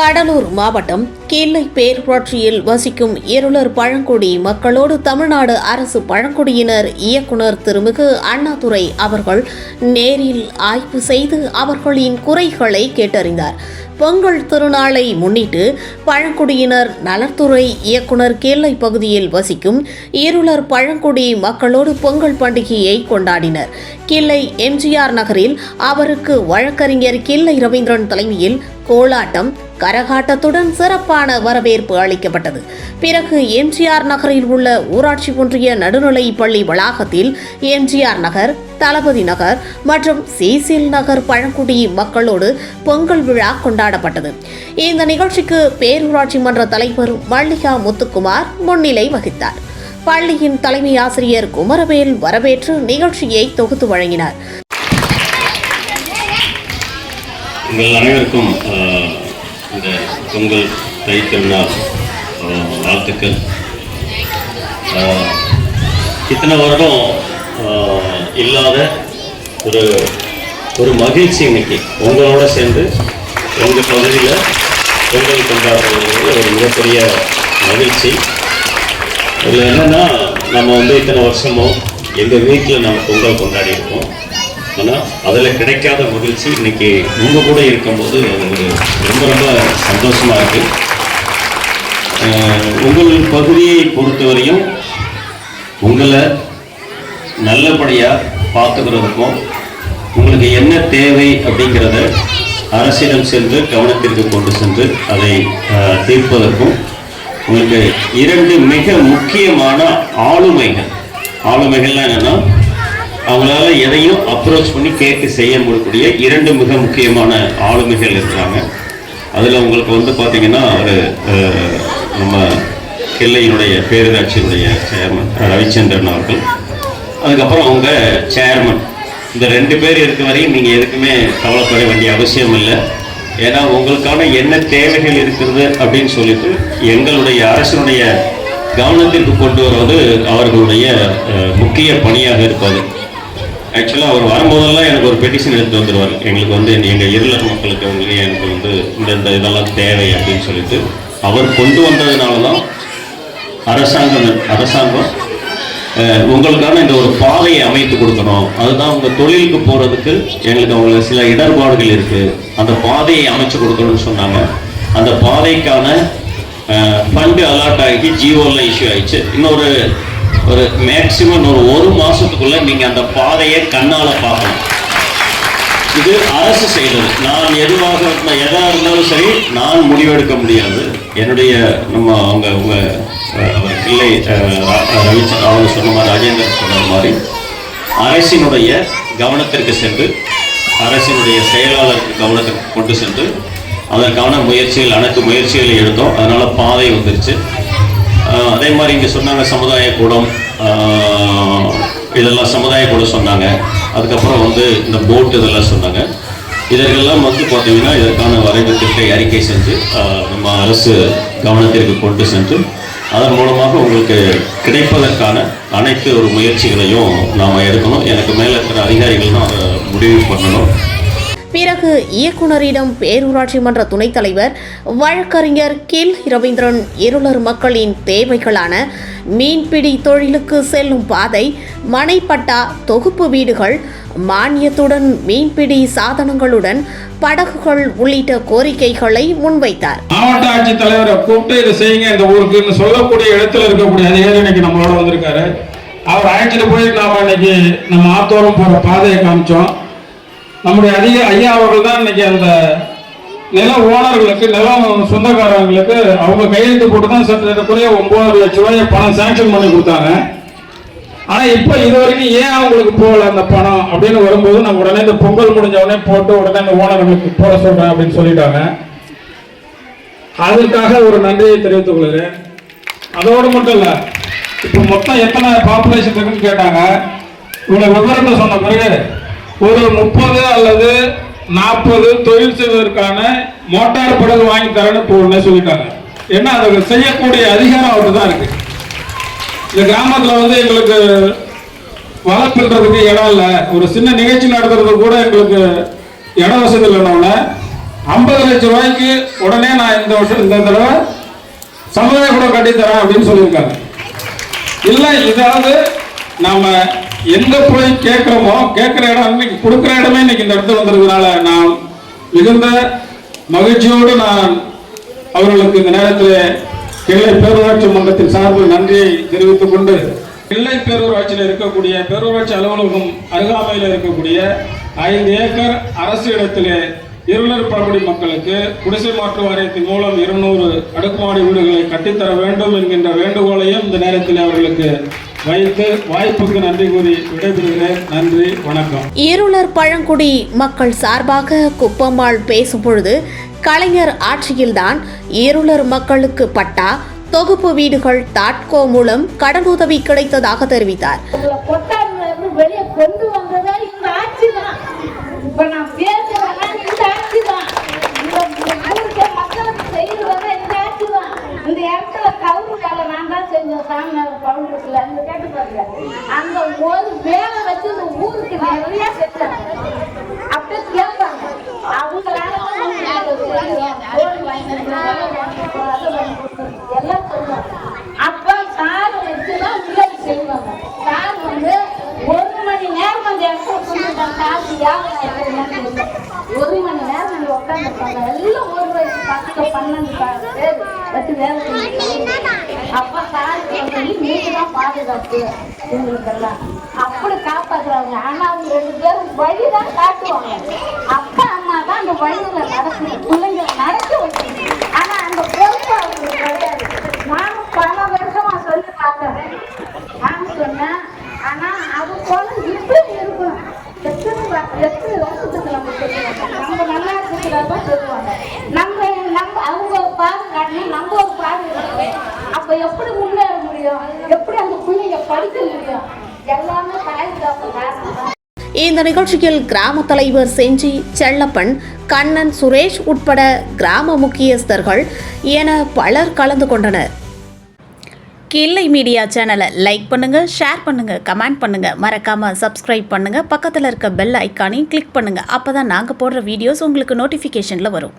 கடலூர் மாவட்டம் கீழை பேரூராட்சியில் வசிக்கும் இருளர் பழங்குடி மக்களோடு தமிழ்நாடு அரசு பழங்குடியினர் இயக்குனர் திருமிகு அண்ணாதுரை அவர்கள் நேரில் ஆய்வு செய்து அவர்களின் குறைகளை கேட்டறிந்தார். பொங்கல் திருநாளை முன்னிட்டு பழங்குடியினர் நலத்துறை இயக்குனர் கேல்லை பகுதியில் வசிக்கும் இருளர் பழங்குடி மக்களோடு பொங்கல் பண்டிகையை கொண்டாடினர். கிள்ளை எம்ஜிஆர் நகரில் அவருக்கு வழக்கறிஞர் கிள்ளை ரவீந்திரன் தலைமையில் கோலாட்டம் கரகாட்டத்துடன் சிறப்பாக சிறப்பான வரவேற்பு அளிக்கப்பட்டது. பிறகு எம்ஜிஆர் நகரில் உள்ள ஊராட்சி ஒன்றிய நடுநிலை பள்ளி வளாகத்தில் எம்ஜிஆர் நகர் தளபதி நகர் மற்றும் சீசில் நகர் பழங்குடி மக்களோடு பொங்கல் விழா கொண்டாடப்பட்டது. இந்த நிகழ்ச்சிக்கு பேரூராட்சி மன்ற தலைவர் மல்லிகா முத்துக்குமார் முன்னிலை வகித்தார். பள்ளியின் தலைமை ஆசிரியர் குமரவேல் வரவேற்று நிகழ்ச்சியை தொகுத்து வழங்கினார். உங்கள் அனைவருக்கும் இந்த பொங்கல் தை திருநாள் வாழ்த்துக்கள். இத்தனை வருடம் இல்லாத ஒரு ஒரு மகிழ்ச்சி இன்னைக்கு. உங்களோட சேர்ந்து உங்கள் பகுதியில் பொங்கல் கொண்டாடுறது ஒரு மிகப்பெரிய மகிழ்ச்சி. இதில் என்னென்னா நம்ம வந்து இத்தனை வருஷமும் எங்கள் வீட்டில் நம்ம பொங்கல் கொண்டாடி இருக்கோம் ஆனால் அதில் கிடைக்காத மகிழ்ச்சி இன்னைக்கு உங்கள் கூட இருக்கும்போது அது ஒரு ரொம்ப ரொம்ப சந்தோஷமாக இருக்குது உங்கள் பகுதியை பொறுத்தவரையும் உங்களை நல்லபடியாக பார்த்துக்கிறதுக்கும் உங்களுக்கு என்ன தேவை அப்படிங்கிறத அரசிடம் சென்று கவனத்திற்கு கொண்டு சென்று அதை தீர்ப்பதற்கும் உங்களுக்கு இரண்டு மிக முக்கியமான ஆளுமைகள். ஆளுமைகள்லாம் என்னென்னா அவங்களால எதையும் அப்ரோச் பண்ணி கேட்டு செய்ய முடியக்கூடிய இரண்டு மிக முக்கியமான ஆளுமைகள் இருக்கிறாங்க. அதில் உங்களுக்கு வந்து பார்த்திங்கன்னா ஒரு நம்ம கிள்ளையினுடைய பேரூராட்சியினுடைய சேர்மன் ரவிச்சந்திரன் அவர்கள். அதுக்கப்புறம் அவங்க சேர்மன் இந்த ரெண்டு பேர் இருக்க வரையும் நீங்கள் எதுக்குமே கவலைப்பட வேண்டிய அவசியம் இல்லை. ஏன்னா உங்களுக்கான என்ன தேவைகள் இருக்கிறது அப்படின்னு சொல்லிட்டு எங்களுடைய அரசனுடைய கவனத்திற்கு கொண்டு வருவது அவர்களுடைய முக்கிய பணியாக இருப்பது. ஆக்சுவலாக அவர் வரும்போதெல்லாம் எனக்கு ஒரு பெட்டிஷன் எடுத்து வந்துடுவார் எங்களுக்கு வந்து எங்கள் இருளர் மக்களுக்கு வந்து எனக்கு வந்து இந்த இந்த இதெல்லாம் தேவை அப்படின்னு சொல்லிட்டு அவர் கொண்டு வந்ததுனால தான் அரசாங்கம் அரசாங்கம் உங்களுக்கான இந்த ஒரு பாதையை அமைத்து கொடுக்கணும். அதுதான் உங்கள் தொழிலுக்கு போகிறதுக்கு எங்களுக்கு அவங்க சில இடர்பாடுகள் இருக்குது அந்த பாதையை அமைச்சு கொடுக்கணும்னு சொன்னாங்க. அந்த பாதைக்கான ஃபண்டு அலாட் ஆகி ஜியோவில் இஷ்யூ ஆயிடுச்சு. இன்னொரு ஒரு மேக்சிமம் ஒரு ஒரு மாதத்துக்குள்ளே நீங்கள் அந்த பாதையை கண்ணால் பார்க்கணும். இது அரசு செய்தது. நான் எதுவாக எதாக எதா இருந்தாலும் சரி நான் முடிவெடுக்க முடியாது. என்னுடைய நம்ம அவங்க அவங்க அவர் பிள்ளை அஹ், அவங்க சொன்ன மாதிரி ராஜேந்திரன் சொன்ன மாதிரி அரசினுடைய கவனத்திற்கு சென்று அரசினுடைய செயலாளருக்கு கவனத்திற்கு கொண்டு சென்று அதற்கான முயற்சிகள் அனைத்து முயற்சிகளை எடுத்தோம். அதனால் பாதை வந்துருச்சு. அதே மாதிரி இங்கே சொன்னாங்க சமுதாய கூடம். இதெல்லாம் சமுதாய கூடம் சொன்னாங்க. அதுக்கப்புறம் வந்து இந்த போட் இதெல்லாம் சொன்னாங்க. இதற்கெல்லாம் வந்து பார்த்தீங்கன்னா இதற்கான வரைவு திட்ட அறிக்கை செஞ்சு நம்ம அரசு கவனத்திற்கு கொண்டு சென்று அதன் மூலமாக உங்களுக்கு கிடைப்பதற்கான அனைத்து ஒரு முயற்சிகளையும் நாம் எடுக்கணும். எனக்கு மேலே இருக்கிற அதிகாரிகள் தான் அதை முடிவு பண்ணணும். பிறகு இயக்குநரிடம் பேரூராட்சி மன்ற துணைத் தலைவர் வழக்கறிஞர் கில் ரவீந்திரன் இருளர் மக்களின் தேவைகளான மீன்பிடி தொழிலுக்கு செல்லும் பாதை மனைப்பட்டா தொகுப்பு வீடுகள் மானியத்துடன் மீன்பிடி சாதனங்களுடன் படகுகள் உள்ளிட்ட கோரிக்கைகளை முன்வைத்தார். மாவட்ட ஆட்சித்தலைவரை கூப்பிட்டு இதை செய்யுங்க இந்த ஊருக்குன்னு சொல்லக்கூடிய இடத்துல இருக்கக்கூடிய அதிகாரி இன்னைக்கு நம்மளோட வந்திருக்காரு. அவர் அழைச்சிட்டு போய் நாம இன்னைக்கு? நம்ம ஆத்தோரம் போற பாதையை காமிச்சோம். நம்முடைய அதிக ஐயா அவர்கள் தான் இன்னைக்கு அந்த நில ஓனர்களுக்கு நிலம் சொந்தக்காரங்களுக்கு அவங்க கையெழுத்து போட்டு தான் சற்றக்குறைய ஒன்பது லட்ச ரூபாய் பணம் சாங்ஷன் பண்ணி கொடுத்தாங்க. ஆனால் இப்போ இது வரைக்கும் ஏன் அவங்களுக்கு போகல அந்த பணம் அப்படின்னு வரும்போது நம்ம உடனே இந்த பொங்கல் முடிஞ்ச உடனே போட்டு உடனே அந்த ஓனர்களுக்கு போட சொல்கிறேன் அப்படின்னு சொல்லிட்டாங்க. அதுக்காக ஒரு நன்றியை தெரிவித்துக் கொள்கிறேன். அதோடு மட்டும் இல்லை இப்போ மொத்தம் எத்தனை பாப்புலேஷன் இருக்குன்னு கேட்டாங்க. இவ்வளோ விவரத்தை சொன்ன பிறகு ஒரு முப்பது அல்லது நாற்பது தொழில் செய்வதற்கான மோட்டார் படகு வாங்கி தரேன்னு இப்போ உடனே சொல்லிட்டாங்க. ஏன்னா அதை செய்யக்கூடிய அதிகாரம் அவர்கிட்ட தான் இருக்கு. இந்த கிராமத்தில் வந்து எங்களுக்கு வளர்ப்புன்றதுக்கு இடம் இல்லை. ஒரு சின்ன நிகழ்ச்சி நடத்துறதுக்கு கூட எங்களுக்கு இட வசதி இல்லைனோட ஐம்பது லட்சம் ரூபாய்க்கு உடனே நான் இந்த வருஷம் இந்த தடவை சமுதாய கூட கட்டித்தரேன் அப்படின்னு சொல்லியிருக்காங்க. இல்லை இதாவது நாம் எங்க போய் கேட்குறோமோ கேட்குற இடம் இன்னைக்கு கொடுக்குற இடமே இன்னைக்கு இந்த இடத்துல வந்திருக்கிறதுனால நான் மிகுந்த மகிழ்ச்சியோடு நான் அவர்களுக்கு இந்த நேரத்தில் கிள்ளை பேரூராட்சி மன்றத்தின் சார்பில் நன்றியை தெரிவித்துக் கொண்டு கிள்ளை பேரூராட்சியில் இருக்கக்கூடிய பேரூராட்சி அலுவலகம் அருகாமையில் இருக்கக்கூடிய ஐந்து ஏக்கர் அரசு இடத்திலே இருளர் பழங்குடி மக்களுக்கு குடிசை மாற்று வாரியத்தின் மூலம் இருநூறு அடுக்குமாடி வீடுகளை கட்டித்தர வேண்டும் என்கின்ற வேண்டுகோளையும் இந்த நேரத்தில் அவர்களுக்கு வைத்து வாய்ப்புக்கு நன்றி கூறி விடைபெறுகிறேன். நன்றி வணக்கம். ஈருளர் பழங்குடி மக்கள் சார்பாக குப்பம்மாள் பேசும்பொழுது கலைஞர் ஆட்சியில்தான் ஈருளர் மக்களுக்கு பட்டா தொகுப்பு வீடுகள் தாட்கோ மூலம் கடனுதவி கிடைத்ததாக தெரிவித்தார் உங்களை கொட்டாடுல இருந்து வெளியே கொண்டு வந்ததே இந்த ஆட்சி தான் இப்ப நான் பேசுறேன்னா இந்த ஆட்சி தான் இந்த ஊருக்கு மக்களுக்கு செய்யறதே இந்த ஆட்சி தான் இந்த இடத்துல கவுரு வேலை நான் தான் செஞ்சேன் சாமியார் பவுண்டர்ஸ்ல கேட்டு பாருங்க. அந்த ஒரு வேலை வச்சு இந்த ஊருக்கு நிறைய அப்படியே கேட்பாங்க அவங்களால தான் எல்லாம் சொல்லுவாங்க. அப்ப வச்சுதான் உதவி செய்வாங்க. வந்து ஒரு மணி நேரம் அந்த இடத்துல காசு யாரும் ஒரு மணி நேரம் அங்க உட்காந்துருப்பாங்க எல்லாம் ஒரு வயசு பத்து பன்னெண்டு பேர் வச்சு வேலை செஞ்சுருக்காங்க அப்ப சார் சொல்லி நீங்க தான் பாதுகாப்பு இவங்களுக்கெல்லாம். அப்படி காப்பாத்துறாங்க ஆனா அவங்க ரெண்டு பேரும் வழிதான் காட்டுவாங்க. அப்பா அம்மா தான் அந்த வழியில நடக்கணும் பிள்ளைங்க நடக்க வைக்கணும் ஆனா அந்த பொறுப்பு அவங்களுக்கு கிடையாது நானும் பல வருஷமா சொல்லி பார்க்கறேன் நான் சொன்னேன் ஆனா அது போல இப்படி இருக்கணும் எத்தனை வ- எத்தனை வருஷத்துக்கு நம்ம சொல்லுவாங்க நம்ம நல்லா இருக்கிறதா சொல்லுவாங்க நம்ம நம்ம அவங்க ஒரு பாடு காட்டணும் நம்ம ஒரு பாடு இருக்கணும் அப்ப எப்படி முன்னேற முடியும் எப்படி அந்த பிள்ளைங்க படிக்க முடியும் எல்லாமே இந்த நிகழ்ச்சியில் கிராம தலைவர் செஞ்சி செல்லப்பன் கண்ணன் சுரேஷ் உட்பட கிராம முக்கியஸ்தர்கள் என பலர் கலந்து கொண்டனர். கில்லை மீடியா சேனலை லைக் பண்ணுங்க ஷேர் பண்ணுங்க கமெண்ட் பண்ணுங்க. மறக்காம சப்ஸ்கிரைப் பண்ணுங்க. பக்கத்தில் இருக்க பெல் ஐக்கானையும் கிளிக் பண்ணுங்க. அப்பதான் நாங்கள் போடுற வீடியோஸ் உங்களுக்கு நோட்டிஃபிகேஷனில் வரும்.